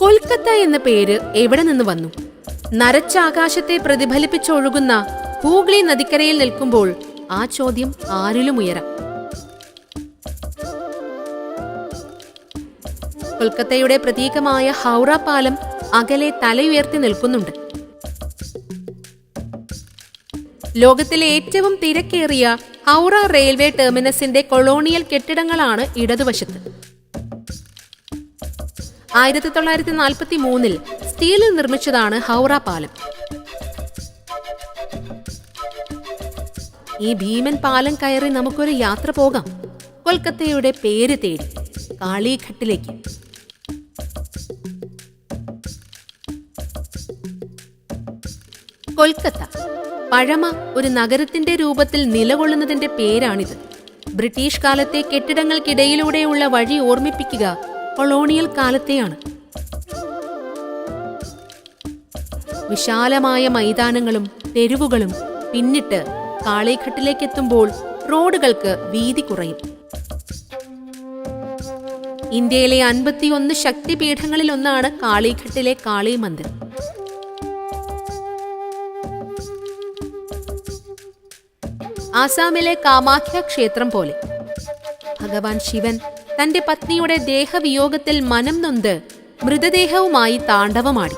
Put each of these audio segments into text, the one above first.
കൊൽക്കത്ത എന്ന പേര് എവിടെ നിന്ന് വന്നു? നരച്ച ആകാശത്തെ പ്രതിഫലിപ്പിച്ചൊഴുകുന്ന ഹൂഗ്ലി നദിക്കരയിൽ നിൽക്കുമ്പോൾ ആ ചോദ്യം ആരിലും ഉയരാം. കൊൽക്കത്തയുടെ പ്രതീകമായ ഹൗറ പാലം അകലെ തലയുയർത്തി നിൽക്കുന്നുണ്ട്. ലോകത്തിലെ ഏറ്റവും തിരക്കേറിയ ഹൗറ റെയിൽവേ ടെർമിനസിന്റെ കൊളോണിയൽ കെട്ടിടങ്ങളാണ് ഇടതുവശത്ത്. ആയിരത്തി തൊള്ളായിരത്തി നാൽപ്പത്തി മൂന്നിൽ സ്റ്റീലിൽ നിർമ്മിച്ചതാണ് ഹൗറ പാലം. ഈ ഭീമൻ പാലം കയറി നമുക്കൊരു യാത്ര പോകാം. കൊൽക്കത്തയുടെ പേര് തേടി കാളിഘട്ടിലേക്ക്. കൊൽക്കത്ത പഴമ ഒരു നഗരത്തിന്റെ രൂപത്തിൽ നിലകൊള്ളുന്നതിന്റെ പേരാണിത്. ബ്രിട്ടീഷ് കാലത്തെ കെട്ടിടങ്ങൾക്കിടയിലൂടെയുള്ള വഴി ഓർമ്മിപ്പിക്കുക കൊളോണിയൽ കാലത്തെയാണ്. വിശാലമായ മൈതാനങ്ങളും തെരുവുകളും പിന്നിട്ട് കാളിഘട്ടിലേക്കെത്തുമ്പോൾ റോഡുകൾക്ക് വീതി കുറയും. ഇന്ത്യയിലെ അൻപത്തിയൊന്ന് ശക്തിപീഠങ്ങളിൽ ഒന്നാണ് കാളിഘട്ടിലെ കാളി മന്ദിർ ആസാമിലെ കാമാഖ്യ ക്ഷേത്രം പോലെ. ഭഗവാൻ ശിവൻ തന്റെ പത്നിയുടെ ദേഹവിയോഗത്തിൽ മനം നൊന്ത് മൃതദേഹവുമായി താണ്ഡവമാടി.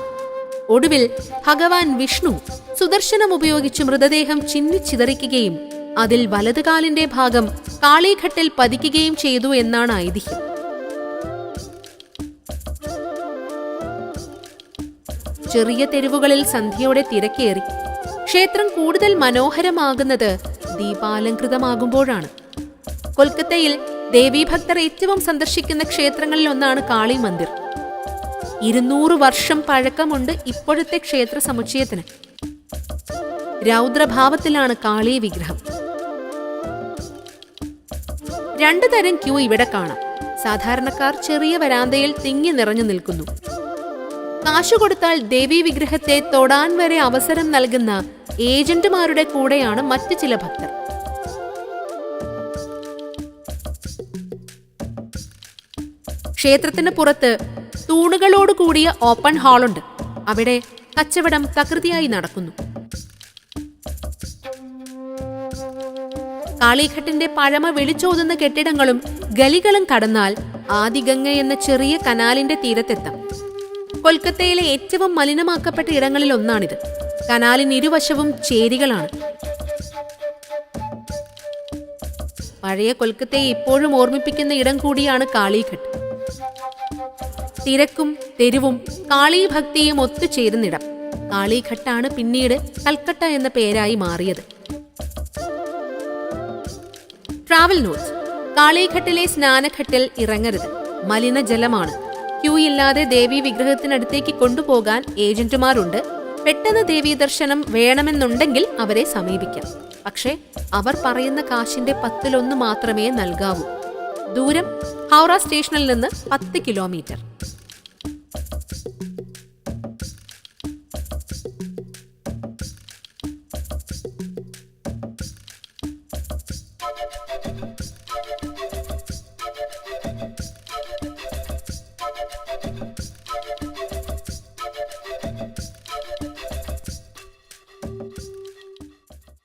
ഒടുവിൽ ഭഗവാൻ വിഷ്ണു സുദർശനം ഉപയോഗിച്ച് മൃതദേഹം ചിന്നിച്ചിതറിക്കുകയും അതിൽ വലതുകാലിന്റെ ഭാഗം കാളിഘട്ടിൽ പതിക്കുകയും ചെയ്തു എന്നാണ് ഐതിഹ്യം. ചെറിയ തെരുവുകളിൽ സന്ധ്യയോടെ തിരക്കേറി. ക്ഷേത്രം കൂടുതൽ മനോഹരമാകുന്നത് ദീപാലംകൃതമാകുമ്പോഴാണ്. കൊൽക്കത്തയിൽ ദേവീഭക്തർ ഏറ്റവും സന്ദർശിക്കുന്ന ക്ഷേത്രങ്ങളിൽ ഒന്നാണ് കാളി മന്ദിർ. ഇരുന്നൂറ് വർഷം പഴക്കമുണ്ട് ഇപ്പോഴത്തെ ക്ഷേത്ര സമുച്ചയത്തിന്. രൗദ്രഭാവത്തിലാണ് കാളി വിഗ്രഹം. രണ്ടു തരം ക്യൂ ഇവിടെ കാണാം. സാധാരണക്കാർ ചെറിയ വരാന്തയിൽ തിങ്ങി നിറഞ്ഞു നിൽക്കുന്നു. കാശു കൊടുത്താൽ ദേവീ വിഗ്രഹത്തെ തൊടാൻ വരെ അവസരം നൽകുന്ന ഏജന്റുമാരുടെ കൂടെയാണ് മറ്റു ചില ഭക്തർ. ക്ഷേത്രത്തിന് പുറത്ത് തൂണുകളോട് കൂടിയ ഓപ്പൺ ഹാളുണ്ട്. അവിടെ കച്ചവടം തകൃതിയായി നടക്കുന്നു. കാളിഘട്ടിന്റെ പഴമ വെളിച്ചോതുന്ന കെട്ടിടങ്ങളും ഗലികളും കടന്നാൽ ആദിഗംഗ എന്ന ചെറിയ കനാലിന്റെ തീരത്തെത്താം. കൊൽക്കത്തയിലെ ഏറ്റവും മലിനമാക്കപ്പെട്ട ഇടങ്ങളിൽ ഒന്നാണിത് കനാലിന് ഇരുവശവും ചേരികളാണ്. പഴയ കൊൽക്കത്തയെ ഇപ്പോഴും ഓർമ്മിപ്പിക്കുന്ന ഇടം കൂടിയാണ് കാളിഘട്ട്. തിരക്കും തെരുവും കാളീഭക്തിയും ഒത്തുചേരുന്നിടം കാളിഘട്ടാണ് പിന്നീട് കൽക്കട്ട എന്ന പേരായി മാറിയത്. Travel notes. കാളിഘട്ടിലെ സ്നാനഘട്ടിൽ ഇറങ്ങരുത്. മലിനജലമാണ്. ക്യൂ ഇല്ലാതെ ദേവി വിഗ്രഹത്തിനടുത്തേക്ക് കൊണ്ടുപോകാൻ ഏജന്റുമാരുണ്ട്. പെട്ടെന്ന് ദേവീ ദർശനം വേണമെന്നുണ്ടെങ്കിൽ അവരെ സമീപിക്കാം. പക്ഷേ അവർ പറയുന്ന കാശിന്റെ പത്തിലൊന്ന് മാത്രമേ നൽകാവൂ. ദൂരം ഹൗറ സ്റ്റേഷനിൽ നിന്ന് പത്ത് കിലോമീറ്റർ.